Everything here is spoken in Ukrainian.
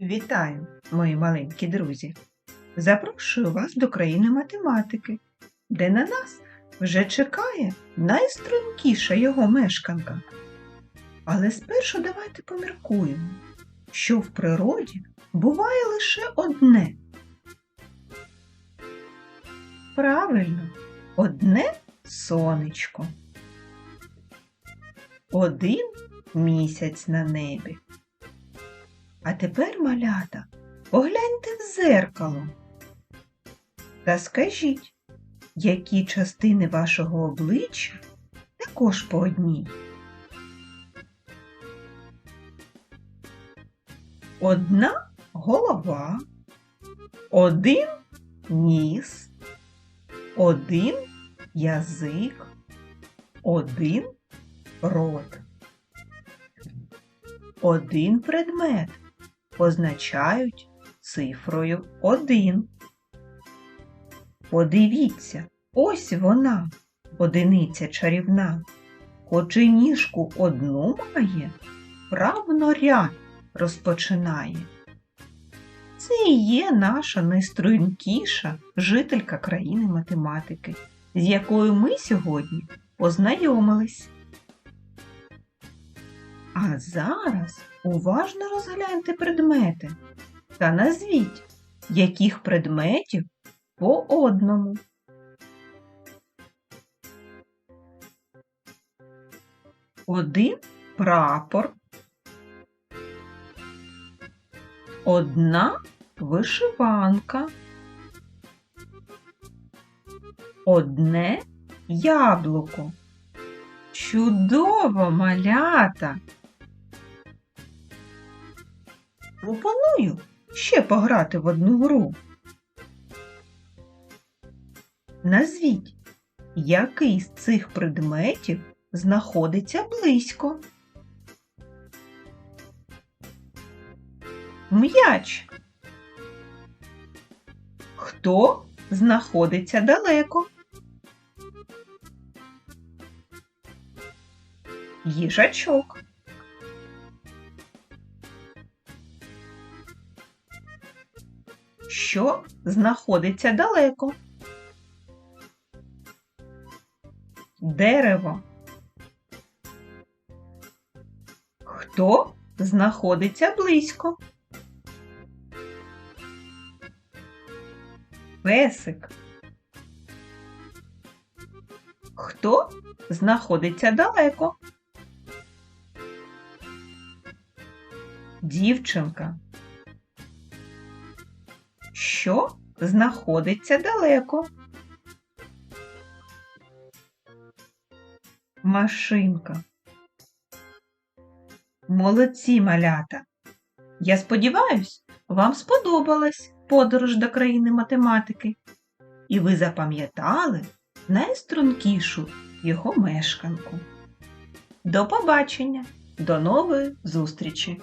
Вітаю, мої маленькі друзі! Запрошую вас до країни математики, де на нас вже чекає найстрункіша його мешканка. Але спершу давайте поміркуємо, що в природі буває лише одне. Правильно, одне сонечко. Один місяць на небі. А тепер, малята, погляньте в зеркало та скажіть, які частини вашого обличчя також по одній. Одна голова, один ніс, один язик, один рот. Один предмет позначають цифрою 1. Подивіться, ось вона, одиниця чарівна, хоч і ніжку одну має, правно ряд розпочинає. Це і є наша найстрункіша жителька країни математики, з якою ми сьогодні познайомились. А зараз уважно розгляньте предмети та назвіть, яких предметів по одному. Один прапор, одна вишиванка, одне яблуко. Чудово, малята! Пропоную ще пограти в одну гру. Назвіть, який з цих предметів знаходиться близько. М'яч. Хто знаходиться далеко? Їжачок. Що знаходиться далеко? Дерево. Хто знаходиться близько? Песик. Хто знаходиться далеко? Дівчинка. Що знаходиться далеко? Машинка. Молодці малята! Я сподіваюсь, вам сподобалась подорож до країни математики, і ви запам'ятали найстрункішу його мешканку. До побачення, до нової зустрічі!